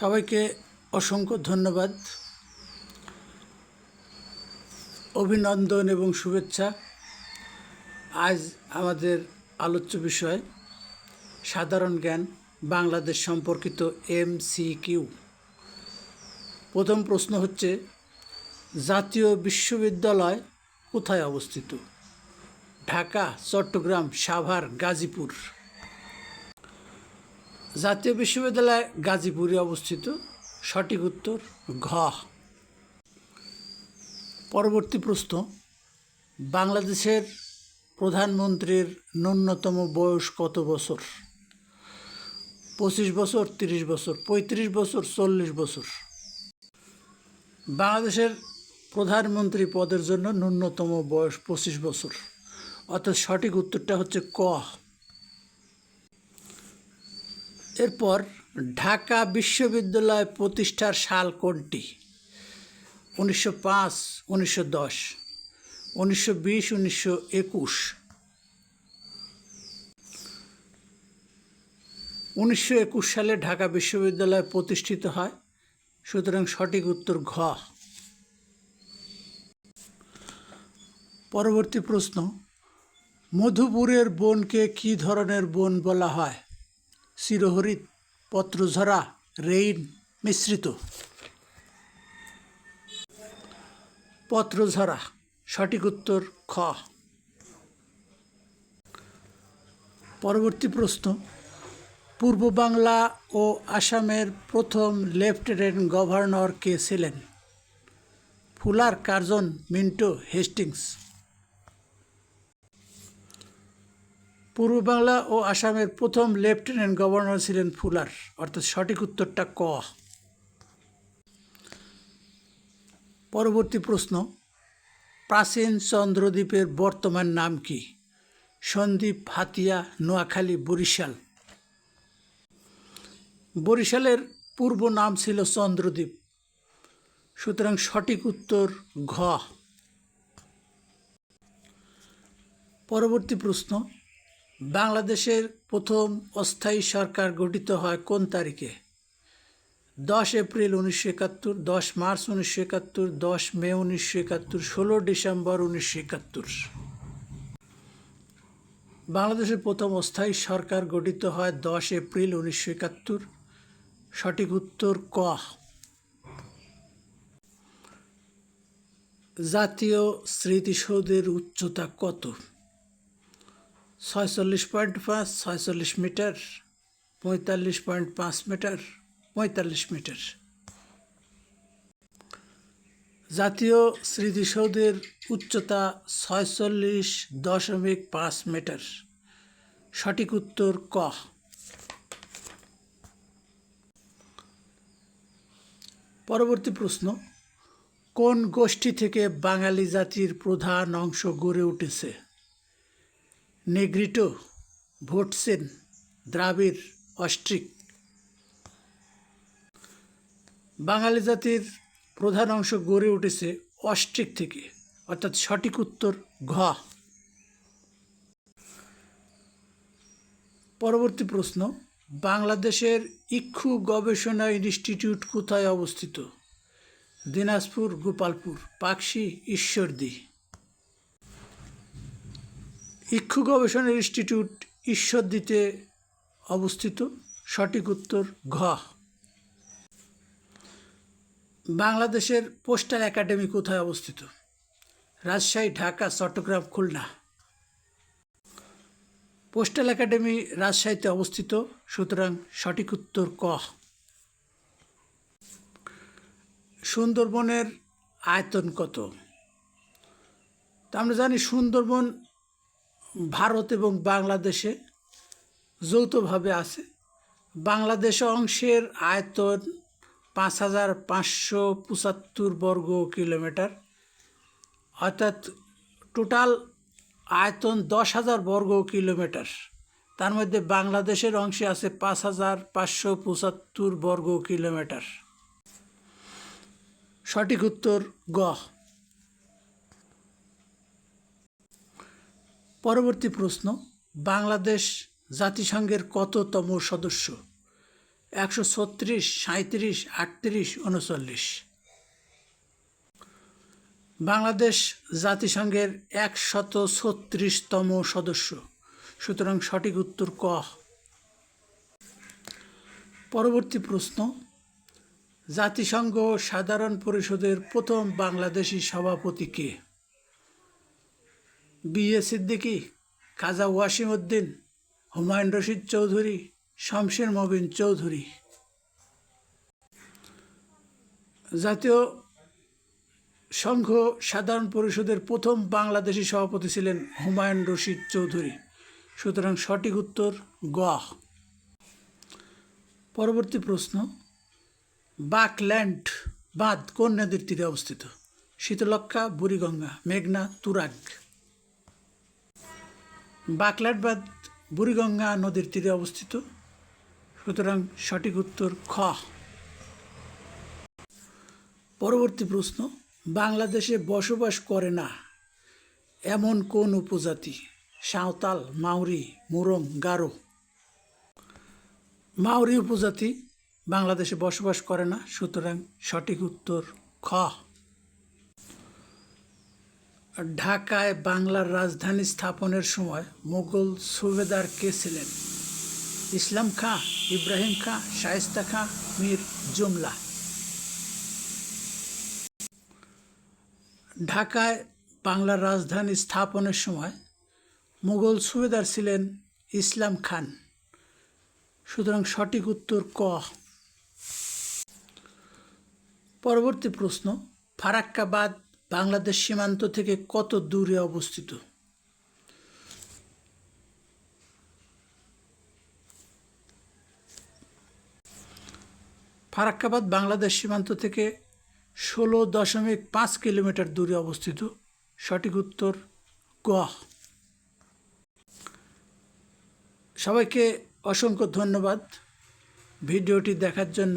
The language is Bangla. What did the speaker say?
সবাইকে অসংখ্য ধন্যবাদ। অভিনন্দন এবং শুভেচ্ছা। আজ আমাদের আলোচ্য বিষয়, সাধারণ জ্ঞান, বাংলাদেশ সম্পর্কিত এম সি কিউ প্রথম প্রশ্ন হচ্ছে, জাতীয় বিশ্ববিদ্যালয় কোথায় অবস্থিত? ঢাকা, চট্টগ্রাম, সাভার, গাজীপুর। জাতীয় বিশ্ববিদ্যালয় গাজীপুরে অবস্থিত। সঠিক উত্তর, ঘ। পরবর্তী প্রশ্ন। বাংলাদেশের প্রধানমন্ত্রীর ন্যূনতম বয়স কত বছর? পঁচিশ বছর, তিরিশ বছর, পঁয়ত্রিশ বছর, চল্লিশ বছর। বাংলাদেশের প্রধানমন্ত্রী পদের জন্য ন্যূনতম বয়স পঁচিশ বছর। অর্থাৎ সঠিক উত্তরটা হচ্ছে ক। এরপর ঢাকা বিশ্ববিদ্যালয় প্রতিষ্ঠার সাল কোনটি? উনিশশো পাঁচ, উনিশশো দশ, উনিশশো বিশ, উনিশশো একুশ। উনিশশো একুশ সালে ঢাকা বিশ্ববিদ্যালয় প্রতিষ্ঠিত হয়। সুতরাং সঠিক উত্তর ঘ। পরবর্তী প্রশ্ন, মধুপুরের বনকে কী ধরনের বন বলা হয়? চিরহরিত পত্রঝরা রেইন মিশ্রিত। পত্রঝরা, সঠিক উত্তর খ। পরবর্তী প্রশ্ন। পূর্ব বাংলা ও আসামের প্রথম লেফটেন্যান্ট গভর্নর কে ছিলেন? Fuller Curzon Minto Hastings. পূর্ব বাংলা ও আসামের প্রথম লেফটেন্যান্ট গভর্নর ছিলেন ফুলার, অর্থাৎ সঠিক উত্তরটা ক। পরবর্তী প্রশ্ন, প্রাচীন চন্দ্রদ্বীপের বর্তমান নাম কি? সন্দ্বীপ, হাতিয়া, নোয়াখালী, বরিশাল। বরিশালের পূর্ব নাম ছিল চন্দ্রদ্বীপ। সুতরাং সঠিক উত্তর ঘ। পরবর্তী প্রশ্ন বাংলাদেশের প্রথম অস্থায়ী সরকার গঠিত হয় কোন তারিখে? দশ এপ্রিল উনিশশো একাত্তর, দশ মার্চ উনিশশো একাত্তর, দশ মে উনিশশো একাত্তর, ষোলো ডিসেম্বর উনিশশো একাত্তর। বাংলাদেশের প্রথম অস্থায়ী সরকার গঠিত হয় দশ এপ্রিল উনিশশো একাত্তর। সঠিক উত্তর ক। জাতীয় স্মৃতিসৌধের উচ্চতা কত? ছয়চল্লিশ পয়েন্ট পাঁচ, ছয়চল্লিশ মিটার, পঁয়তাল্লিশ পয়েন্ট পাঁচ মিটার, পঁয়তাল্লিশ মিটার। জাতীয় স্মৃতিসৌধের উচ্চতা ছয়চল্লিশ দশমিক পাঁচ মিটার। সঠিক উত্তর ক। পরবর্তী প্রশ্ন, কোন গোষ্ঠী থেকে বাঙালি জাতির প্রধান অংশ গড়ে উঠেছে? নেগ্রিটো, ভোটসেন, দ্রাবিড়, অস্ট্রিক। বাঙালি জাতির প্রধান অংশ গড়ে উঠেছে অস্ট্রিক থেকে, অর্থাৎ সঠিক উত্তর ঘ। পরবর্তী প্রশ্ন, বাংলাদেশের ইক্ষু গবেষণা ইনস্টিটিউট কোথায় অবস্থিত? দিনাজপুর, গোপালপুর, পাকশি, ঈশ্বরদী। ইক্ষু গবেষণা ইনস্টিটিউট ঈশ্বরদীতে অবস্থিত। সঠিক উত্তর ঘ। বাংলাদেশের পোস্টাল একাডেমি কোথায় অবস্থিত? রাজশাহী, ঢাকা, চট্টগ্রাম, খুলনা। পোস্টাল একাডেমি রাজশাহীতে অবস্থিত, সুতরাং সঠিক উত্তর ক। সুন্দরবনের আয়তন কত? তা আমরা জানি সুন্দরবন ভারত এবং বাংলাদেশে যৌথভাবে আছে। বাংলাদেশ অংশের আয়তন পাঁচ হাজার পাঁচশো পঁচাত্তর বর্গ কিলোমিটার। অর্থাৎ টোটাল আয়তন দশ হাজার বর্গ কিলোমিটার। তার মধ্যে বাংলাদেশের অংশে আছে পাঁচ হাজার পাঁচশো পঁচাত্তর বর্গ কিলোমিটার। সঠিক উত্তর গ। পরবর্তী প্রশ্ন, বাংলাদেশ জাতিসংঘের কততম সদস্য? একশো ছত্রিশ সাঁত্রিশ আটত্রিশ, উনচল্লিশ। বাংলাদেশ জাতিসংঘের একশত ছত্রিশতম সদস্য। সুতরাং সঠিক উত্তর ক। পরবর্তী প্রশ্ন, জাতিসংঘ সাধারণ পরিষদের প্রথম বাংলাদেশি সভাপতি কে? বি এ সিদ্দিকী, কাজা ওয়াসিম উদ্দিন, হুমায়ুন রশিদ চৌধুরী, শমশের মবিন চৌধুরী। জাতীয় সংঘ সাধারণ পরিষদের প্রথম বাংলাদেশি সভাপতি ছিলেন হুমায়ুন রশিদ চৌধুরী। সুতরাং সঠিক উত্তর গ পরবর্তী প্রশ্ন, বাকল্যান্ড বাঁধ কোন নদীর তীরে অবস্থিত? শীতলক্ষা বুড়িগঙ্গা, মেঘনা, তুরাগ। বাকল্যান্ড বাঁধ বুড়িগঙ্গা নদীর তীরে অবস্থিত। সুতরাং সঠিক উত্তর খ। পরবর্তী প্রশ্ন, বাংলাদেশে বসবাস করে না এমন কোন উপজাতি? সাঁওতাল, মাউরি, মুরং, গারো। মাউরি উপজাতি বাংলাদেশে বসবাস করে না, সুতরাং সঠিক উত্তর খ। ঢাকায় বাংলার রাজধানী স্থাপনের সময় মুঘল সুবেদার কে ছিলেন? ইসলাম খাঁ, ইব্রাহিম খাঁ, শায়েস্তা খাঁ, মীর জুমলা। ঢাকায় বাংলার রাজধানী স্থাপনের সময় মুঘল সুবেদার ছিলেন ইসলাম খান। সুতরাং সঠিক উত্তর ক? পরবর্তী প্রশ্ন, ফারাক্কাবাদ বাংলাদেশ সীমান্ত থেকে কত দূরে অবস্থিত? ফারাক্কাবাদ বাংলাদেশ সীমান্ত থেকে ষোলো দশমিক পাঁচ কিলোমিটার দূরে অবস্থিত। সঠিক উত্তর গ সবাইকে অসংখ্য ধন্যবাদ ভিডিওটি দেখার জন্য।